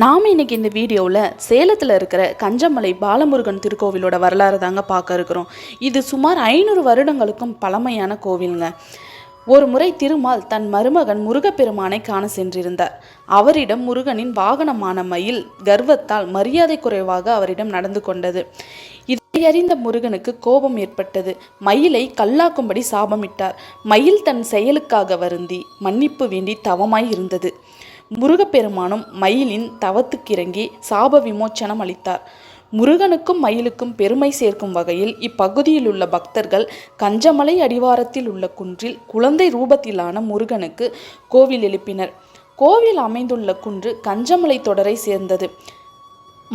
நாம் இன்னைக்கு இந்த வீடியோவில் சேலத்தில் இருக்கிற கஞ்சமலை பாலமுருகன் திருக்கோவிலோட வரலாறு தாங்க பார்க்க இருக்கிறோம். இது சுமார் ஐநூறு வருடங்களுக்கும் பழமையான கோவிலுங்க. ஒரு முறை திருமால் தன் மருமகன் முருகப்பெருமானை காண சென்றிருந்தார். அவரிடம் முருகனின் வாகனமான மயில் கர்வத்தால் மரியாதை குறைவாக அவரிடம் நடந்து கொண்டது. இதையறிந்த முருகனுக்கு கோபம் ஏற்பட்டது. மயிலை கல்லாக்கும்படி சாபமிட்டார். மயில் தன் செயலுக்காக வருந்தி மன்னிப்பு வேண்டி தவமாய் இருந்தது. முருகப்பெருமானும் மயிலின் தவத்துக்கிறங்கி சாப விமோச்சனம் அளித்தார். முருகனுக்கும் மயிலுக்கும் பெருமை சேர்க்கும் வகையில் இப்பகுதியில் உள்ள பக்தர்கள் கஞ்சமலை அடிவாரத்தில் உள்ள குன்றில் குழந்தை ரூபத்திலான முருகனுக்கு கோவில் எழுப்பினர். கோவில் அமைந்துள்ள குன்று கஞ்சமலை தொடரை சேர்ந்தது.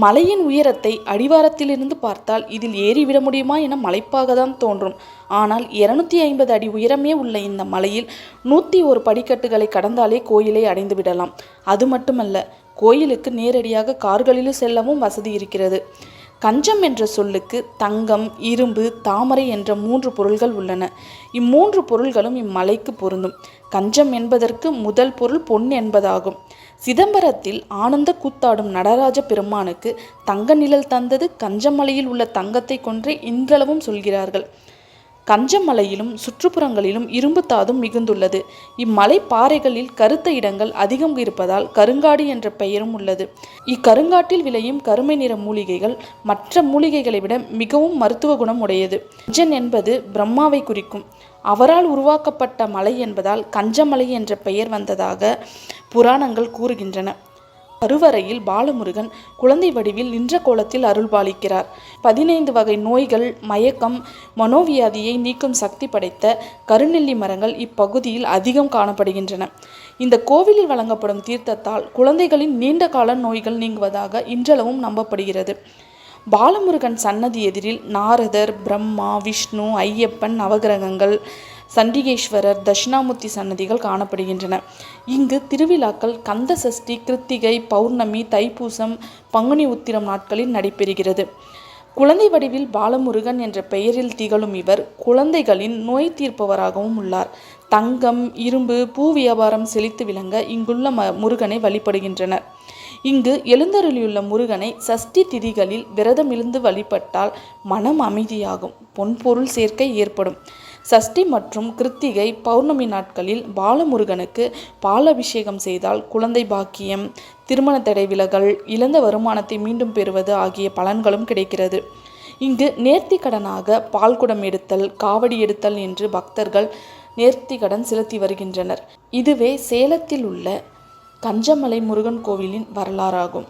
மலையின் உயரத்தை அடிவாரத்திலிருந்து பார்த்தால் இதில் ஏறிவிட முடியுமா என மலைப்பாக தான் தோன்றும். ஆனால் இருநூத்தி ஐம்பது அடி உயரமே உள்ள இந்த மலையில் நூற்றி ஒரு படிக்கட்டுகளை கடந்தாலே கோயிலை அடைந்து விடலாம். அது மட்டுமல்ல கோயிலுக்கு நேரடியாக கார்களிலும் செல்லவும் வசதி இருக்கிறது. கஞ்சம் என்ற சொல்லுக்கு தங்கம் இரும்பு தாமரை என்ற மூன்று பொருள்கள் உள்ளன. இம்மூன்று பொருள்களும் இம்மலைக்கு பொருந்தும். கஞ்சம் என்பதற்கு முதல் பொருள் பொன் என்பதாகும். சிதம்பரத்தில் ஆனந்த கூத்தாடும் நடராஜ பெருமானுக்கு தங்க நிழல் தந்தது கஞ்சமலையில் உள்ள தங்கத்தை கொன்றே இன்றளவும் சொல்கிறார்கள். கஞ்சமலையிலும் சுற்றுப்புறங்களிலும் இரும்பு தாதும் மிகுந்துள்ளது. இம்மலை பாறைகளில் கருத்த இடங்கள் அதிகம் இருப்பதால் கருங்காடு என்ற பெயரும் உள்ளது. இக்கருங்காட்டில் விளையும் கருமை நிற மூலிகைகள் மற்ற மூலிகைகளை விட மிகவும் மருத்துவ குணம் உடையது. கஞ்சன் என்பது பிரம்மாவை குறிக்கும். அவரால் உருவாக்கப்பட்ட மலை என்பதால் கஞ்சமலை என்ற பெயர் வந்ததாக புராணங்கள் கூறுகின்றன. கருவறையில் பாலமுருகன் குழந்தை வடிவில் நின்ற கோலத்தில் அருள்பாலிக்கிறார் பதினைந்து வகை நோய்கள் மயக்கம் மனோவியாதியை நீக்கும் சக்தி படைத்த கருநெல்லி மரங்கள் இப்பகுதியில் அதிகம் காணப்படுகின்றன. இந்த கோவிலில் வழங்கப்படும் தீர்த்தத்தால் குழந்தைகளின் நீண்ட கால நோய்கள் நீங்குவதாக இன்றளவும் நம்பப்படுகிறது. பாலமுருகன் சன்னதி எதிரில் நாரதர் பிரம்மா விஷ்ணு ஐயப்பன் நவகிரகங்கள் சண்டிகேஸ்வரர் தட்சிணாமூர்த்தி சன்னதிகள் காணப்படுகின்றன. இங்கு திருவிழாக்கள் கந்த சஷ்டி கிருத்திகை பௌர்ணமி தைப்பூசம் பங்குனி உத்திரம் நாட்களில் நடைபெறுகிறது. குழந்தை வடிவில் பாலமுருகன் என்ற பெயரில் திகழும் இவர் குழந்தைகளின் நோய் தீர்ப்பவராகவும் உள்ளார். தங்கம் இரும்பு பூ வியாபாரம் செழித்து விளங்க இங்குள்ள ம முருகனை வழிபடுகின்றனர். இங்கு எழுந்தருளியுள்ள முருகனை சஷ்டி திதிகளில் விரதமிருந்து வழிபட்டால் மனம் அமைதியாகும் பொன்பொருள் சேர்க்கை ஏற்படும். சஷ்டி மற்றும் கிருத்திகை பௌர்ணமி நாட்களில் பாலமுருகனுக்கு பாலபிஷேகம் செய்தால் குழந்தை பாக்கியம் திருமண தடை விலகல் இழந்த வருமானத்தை மீண்டும் பெறுவது ஆகிய பலன்களும் கிடைக்கிறது. இங்கு நேர்த்தி கடனாக பால்குடம் எடுத்தல் காவடி எடுத்தல் என்று பக்தர்கள் நேர்த்தி கடன் செலுத்தி வருகின்றனர். இதுவே சேலத்தில் உள்ள கஞ்சமலை முருகன் கோவிலின் வரலாறாகும்.